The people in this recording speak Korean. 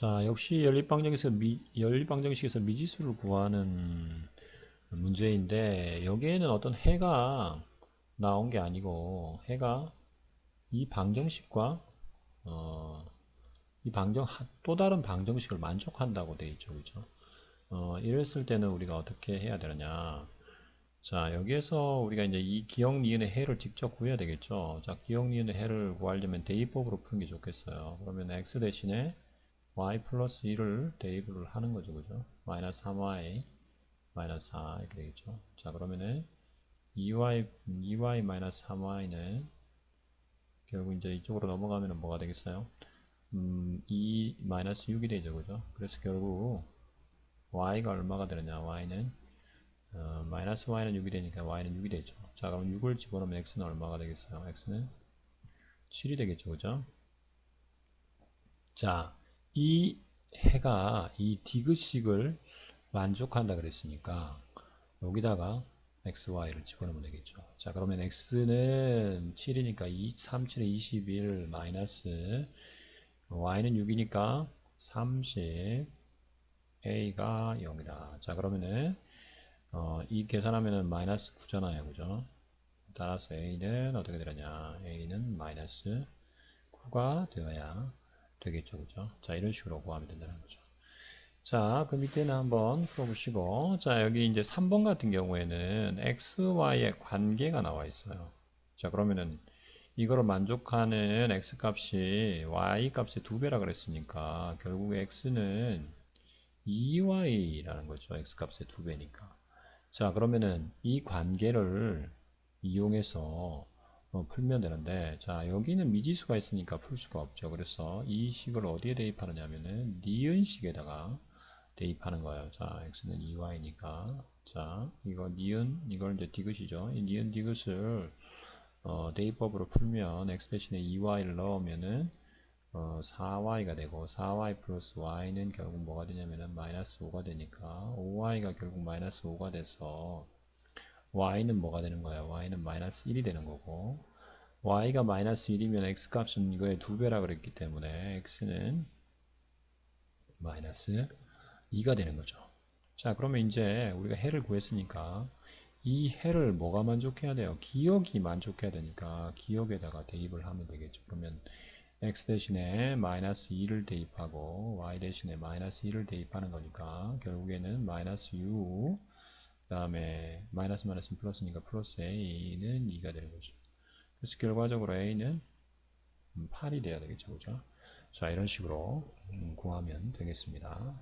자, 역시 연립방정식에서 미, 연립방정식에서 미지수를 구하는 문제인데 여기에는 어떤 해가 나온 게 아니고 해가 이 방정식과 어, 이 방정 또 다른 방정식을 만족한다고 돼 있죠, 그죠? 어, 이랬을 때는 우리가 어떻게 해야 되느냐? 자, 여기에서 우리가 이제 이 기억 니은의 해를 직접 구해야 되겠죠. 자, 기억 니은의 해를 구하려면 대입법으로 푸는 게 좋겠어요. 그러면 x 대신에 y 플러스 1을 대입을 하는 거죠, 그죠? 마이너스 3y 마이너스 4 이렇게 되겠죠. 자, 그러면은 2y 2y 마이너스 3y는 결국 이제 이쪽으로 넘어가면은 뭐가 되겠어요? 음, 2 마이너스 6이 되죠, 그죠? 그래서 결국 y가 얼마가 되느냐? y는 어, 마이너스 y는 6이 되니까 y는 6이 되죠. 자, 그럼 6을 집어넣으면 x는 얼마가 되겠어요? x는 7이 되겠죠, 그죠? 자, 이 해가 이 디귿식을 만족한다 그랬으니까 여기다가 x, y를 집어넣으면 되겠죠. 자, 그러면 x는 7이니까 2, 3, 7에 21 마이너스 y는 6이니까 30 a가 0이다. 자, 그러면은 어, 이 계산하면은 마이너스 9잖아요. 그죠? 따라서 a는 어떻게 되느냐? a는 마이너스 9가 되어야 되겠죠. 그죠? 자, 이런 식으로 구하면 된다는 거죠. 자, 그 밑에는 한번 풀어보시고, 자, 여기 이제 3번 같은 경우에는 x, y의 관계가 나와 있어요. 자, 그러면은 이거를 만족하는 x 값이 y 값의 두 배라 그랬으니까 결국 x는 2y라는 거죠. x 값의 두 배니까. 자, 그러면은 이 관계를 이용해서 어, 풀면 되는데, 자, 여기는 미지수가 있으니까 풀 수가 없죠. 그래서 이 식을 어디에 대입하느냐 면은 니은식에다가 대입하는 거예요. 자, x는 2y니까. 자, 이거 니은, 이걸 이제 디귿이죠. 이 니은 디귿을 어, 대입법으로 풀면 x 대신에 2y를 넣으면은 어, 4y가 되고 4y 플러스 y는 결국 뭐가 되냐면은 마이너스 5가 되니까 5y가 결국 마이너스 5가 돼서 y는 뭐가 되는 거야? y는 마이너스 1이 되는 거고 y가 마이너스 1이면 x 값은 이거의 두 배라 그랬기 때문에 x는 마이너스 2가 되는 거죠. 자, 그러면 이제 우리가 해를 구했으니까 이 해를 뭐가 만족해야 돼요? 기억이 만족해야 되니까 기억에다가 대입을 하면 되겠죠. 그러면 x 대신에 마이너스 2를 대입하고 y 대신에 마이너스 1을 대입하는 거니까 결국에는 마이너스 6그 다음에 마이너스 마이너스 플러스니까 플러스 a는 2가 되는 거죠. 그래서 결과적으로 a는 8이 돼야 되겠죠. 그죠? 자, 이런 식으로 음, 구하면 되겠습니다.